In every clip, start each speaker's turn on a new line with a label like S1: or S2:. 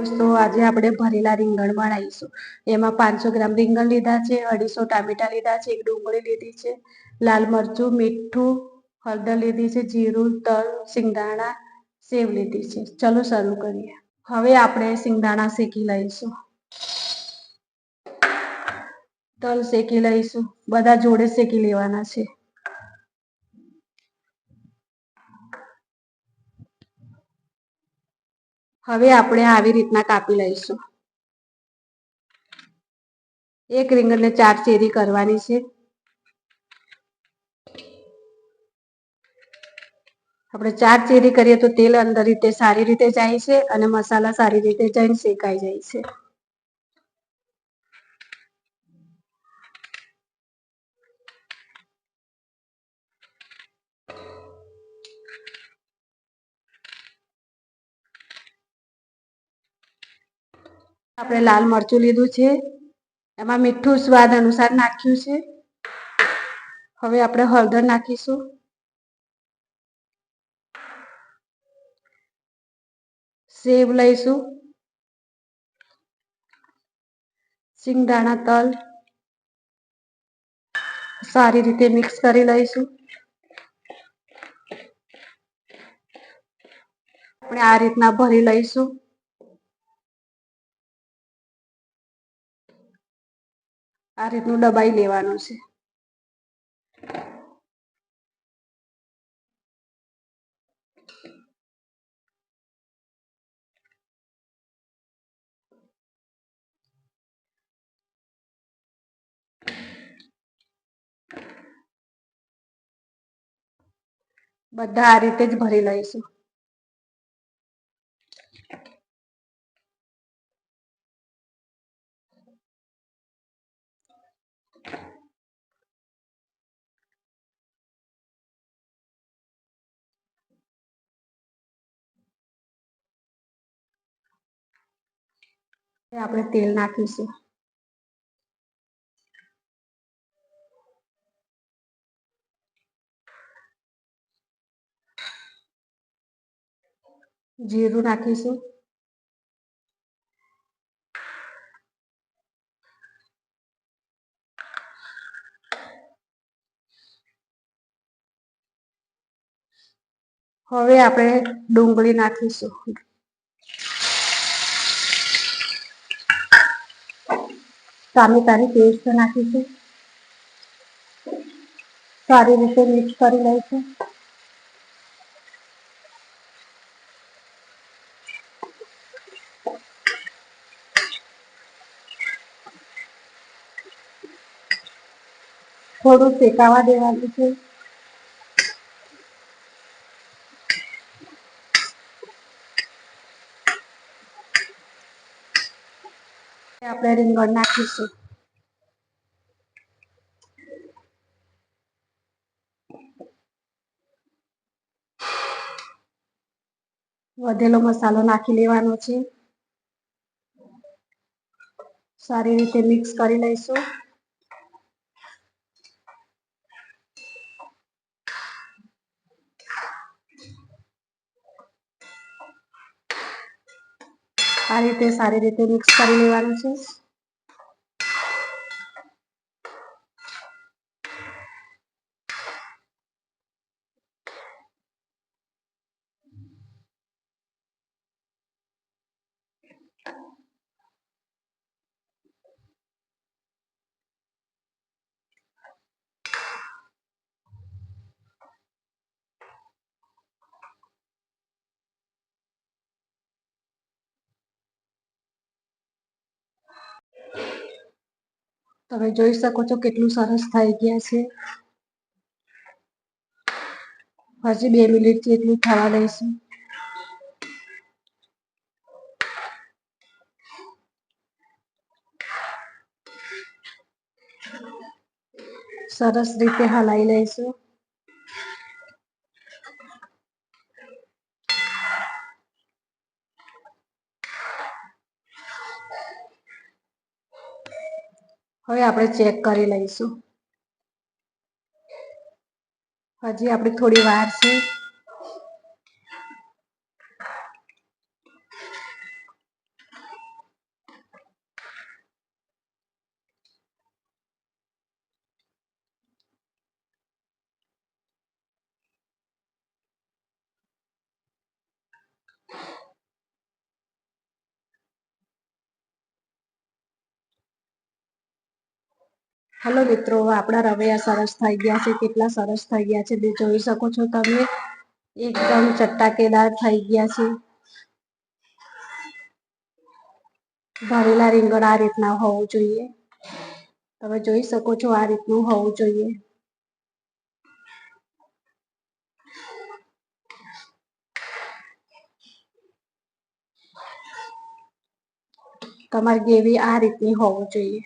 S1: દોસ્તો આજે આપણે ભરેલા રીંગણ બનાવીશું. એમાં પાંચસો ગ્રામ રીંગણ લીધા છે, અઢીસો ટામેટા લીધા છે, એક ડુંગળી લીધી છે, લાલ મરચું, મીઠું, હળદર લીધી છે, જીરું, તલ, સિંગદાણા, સેવ લીધી છે. ચલો શરૂ કરીએ. હવે આપણે સિંગદાણા શેકી લઈશું. તલ શેકી લઈશું. બધા જોડે શેકી લેવાના છે. હવે આપણે આવી રીતના કાપી લઈશું. એક રીંગણને ચાર ચેરી કરવાની છે. આપણે ચાર ચેરી કરીએ તો તેલ અંદર રીતે સારી રીતે જાય છે અને મસાલા સારી રીતે જઈને શેકાઈ જાય છે. આપણે લાલ મરચું લીધું છે. એમાં મીઠું સ્વાદ અનુસાર નાખ્યું છે. હવે આપણે હળદર નાખીશું. સેવ લઈશું. સિંગદાણા તલ. સારી રીતે મિક્સ કરી લઈશું. આપણે આ રીતના ભરી લઈશું. આ રીતનું દબાઈ લેવાનું છે. બધા આ રીતે જ ભરી લઈશું. આપણે તેલ નાખીશું. જીરું નાખીશું. હવે આપણે ડુંગળી નાખીશું. ટામેટાની પેસ્ટ નાખીશું સારી રીતે મિક્સ કરી લઈશું થોડું શેકાવા દેવાનું છે. આપણે રીંગણ નાખીશું. વધેલો મસાલો નાખી લેવાનો છે. સારી રીતે મિક્સ કરી લઈશું. આ રીતે સારી રીતે મિક્સ કરી લેવાનું છે. તમે જોઈ શકો છો કેટલું સરસ થઈ ગયા છે. હજી બે મિનિટ જેટલું થવા દઈશું. સરસ રીતે હલાવી લઈશું. હવે આપણે ચેક કરી લઈશું. હજી આપણે થોડી વાર છે. હલો મિત્રો આપણા રવૈયા સરસ થઈ ગયા છે, કેટલા સરસ થઈ ગયા છે. તે જોઈ શકો છો તમે. એકદમ ચટાકેદાર થઈ ગયા છે. ભરેલા રીંગણ આ રીતના હોવું જોઈએ. તમે જોઈ શકો છો આ રીતનું હોવું જોઈએ. તમારી ગ્રેવી આ રીતની હોવું જોઈએ.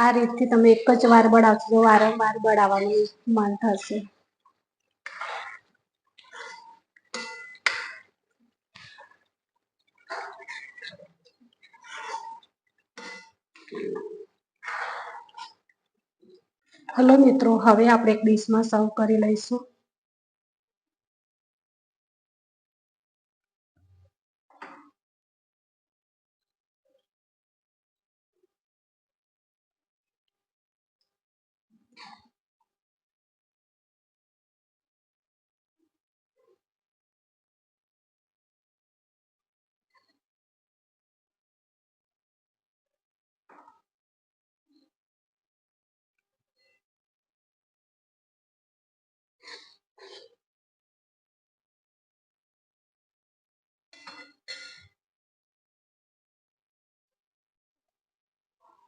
S1: આ રીતથી તમે એક જ વાર બળાવશો વારંવાર બળાવવાનું મન થશે. હલો મિત્રો, હવે આપણે એક ડીશમાં સર્વ કરી લઈશું.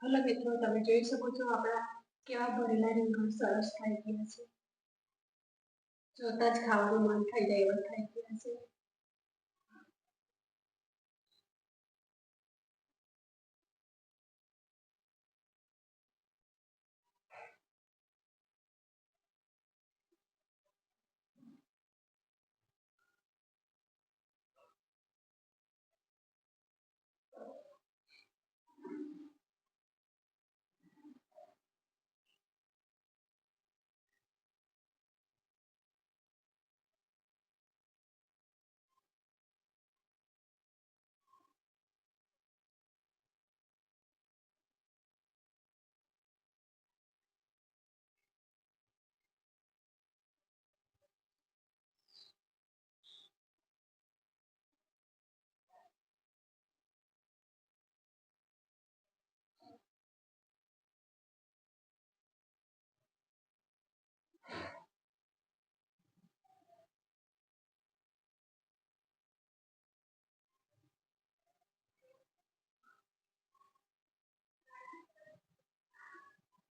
S1: હલો મિત્રો, તમે જોઈ શકો છો આપણા કેવા ભરેલા રીંગણ સરસ થઈ ગયા છે. જોતા જ ખાવાનું મન થઈ જાય એવા થઈ ગયા છે.